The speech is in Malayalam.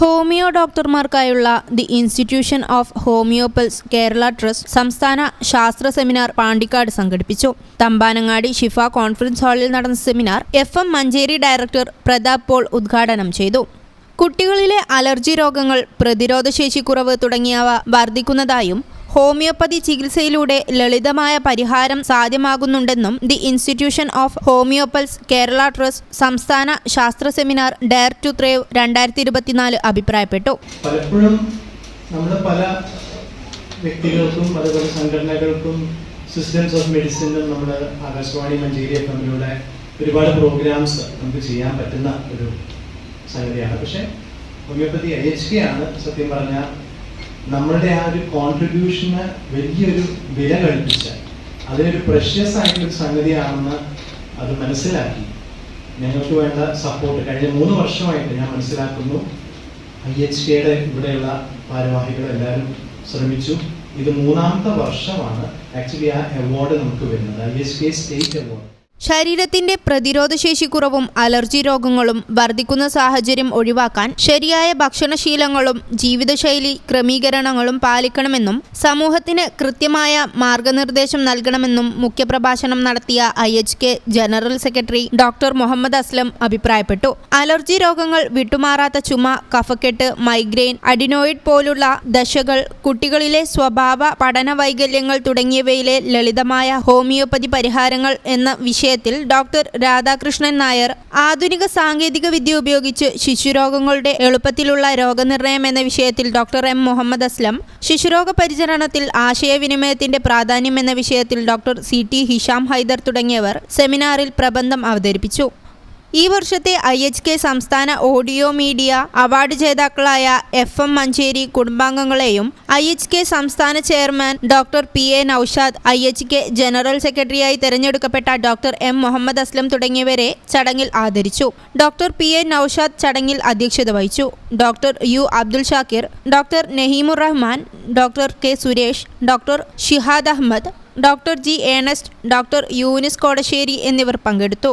Homeo ഡോക്ടർമാർക്കായുള്ള the institution of homoeopaths Kerala trust സംസ്ഥാന ശാസ്ത്ര സെമിനാർ പാണ്ടിക്കാട് സംഘടിപ്പിച്ചു. തമ്പാനങ്ങാടി ഷിഫ കോൺഫറൻസ് ഹാളിൽ നടന്ന seminar F M Manjeri director Prathap Paul ഉദ്ഘാടനം ചെയ്തു. കുട്ടികളിലെ അലർജി രോഗങ്ങൾ പ്രതിരോധശേഷി കുറവ് തുടങ്ങിയവ വർദ്ധിക്കുന്നതായും ഹോമിയോപ്പതി ചികിത്സയിലൂടെ ലളിതമായ പരിഹാരം സാധ്യമാകുന്നുണ്ടെന്നും the institution of homoeopaths Kerala trust സംസ്ഥാന ശാസ്ത്ര സെമിനാർ ഡയർ ടു ത്രേവ് രണ്ടായിരത്തി ഇരുപത്തിനാല് അഭിപ്രായപ്പെട്ടു. പലപ്പോഴും നമ്മൾ പല വ്യക്തികൾക്കും അതുപോലെ സംഘടനകൾക്കും സിസ്റ്റംസ് ഓഫ് മെഡിസിനും നമ്മൾ ആകാശവാണി മഞ്ചേരി തമ്മിലൂടെ ഒരുപാട് പ്രോഗ്രാംസ് നമുക്ക് ചെയ്യാൻ പറ്റുന്ന ഒരു സംഗതിയാണ്. പക്ഷേ ഹോമിയോപ്പതി ഐ എച്ച് കെ ആണ് സത്യം പറഞ്ഞാൽ നമ്മളുടെ ആ ഒരു കോൺട്രിബ്യൂഷന് വലിയൊരു വില കൽപ്പിച്ച അതിനൊരു പ്രഷ്യസ് ആയിട്ടൊരു സംഗതിയാണെന്ന് അത് മനസ്സിലാക്കി. ഞങ്ങൾക്ക് വേണ്ട സപ്പോർട്ട് കഴിഞ്ഞ മൂന്ന് വർഷമായിട്ട് ഞാൻ മനസ്സിലാക്കുന്നു. ഐ എച്ച് കെയുടെ ഇവിടെയുള്ള ഭാരവാഹികൾ എല്ലാവരും ശ്രമിച്ചു. ഇത് മൂന്നാമത്തെ വർഷമാണ്. ആക്ച്വലി ആ അവാർഡ് നമുക്ക് വരുന്നത്. I H K state award ശരീരത്തിന്റെ പ്രതിരോധശേഷിക്കുറവും അലർജി രോഗങ്ങളും വർദ്ധിക്കുന്ന സാഹചര്യം ഒഴിവാക്കാൻ ശരിയായ ഭക്ഷണശീലങ്ങളും ജീവിതശൈലി ക്രമീകരണങ്ങളും പാലിക്കണമെന്നും സമൂഹത്തിന് കൃത്യമായ മാർഗനിർദ്ദേശം നൽകണമെന്നും മുഖ്യപ്രഭാഷണം നടത്തിയ I H K general secretary doctor Muhammad Aslam അഭിപ്രായപ്പെട്ടു. അലർജി രോഗങ്ങൾ വിട്ടുമാറാത്ത ചുമ കഫക്കെട്ട് മൈഗ്രെയിൻ അഡിനോയിഡ് പോലുള്ള ദശകൾ കുട്ടികളിലെ സ്വഭാവ പഠന വൈകല്യങ്ങൾ തുടങ്ങിയവയിലെ ലളിതമായ ഹോമിയോപ്പതി പരിഹാരങ്ങൾ എന്ന വിഷയത്തിൽ ഡോക്ടർ രാധാകൃഷ്ണൻ നായർ ആധുനിക സാങ്കേതിക വിദ്യ ഉപയോഗിച്ച് ശിശുരോഗങ്ങളുടെ എളുപ്പത്തിലുള്ള രോഗനിർണയം എന്ന വിഷയത്തിൽ ഡോക്ടർ എം മുഹമ്മദ് അസ്ലം ശിശുരോഗ പരിചരണത്തിൽ ആശയവിനിമയത്തിന്റെ പ്രാധാന്യം എന്ന വിഷയത്തിൽ doctor C T Hisham Haider തുടങ്ങിയവർ സെമിനാറിൽ പ്രബന്ധം അവതരിപ്പിച്ചു. ഈ വർഷത്തെ ഐ എച്ച് കെ സംസ്ഥാന ഓഡിയോ മീഡിയ അവാർഡ് ജേതാക്കളായ എഫ് എം മഞ്ചേരി കുടുംബാംഗങ്ങളെയും ഐ എച്ച് കെ സംസ്ഥാന chairman doctor P A Naushad I H K general സെക്രട്ടറിയായി തെരഞ്ഞെടുക്കപ്പെട്ട ഡോക്ടർ എം മുഹമ്മദ് അസ്ലം തുടങ്ങിയവരെ ചടങ്ങിൽ ആദരിച്ചു. ഡോക്ടർ പി എ നൌഷാദ് ചടങ്ങിൽ അധ്യക്ഷത വഹിച്ചു. Doctor U Abdul Shakir doctor Naheemur Rahman doctor K Suresh doctor Shihad Ahmed doctor G Ernest doctor Younis Kodassery എന്നിവർ പങ്കെടുത്തു.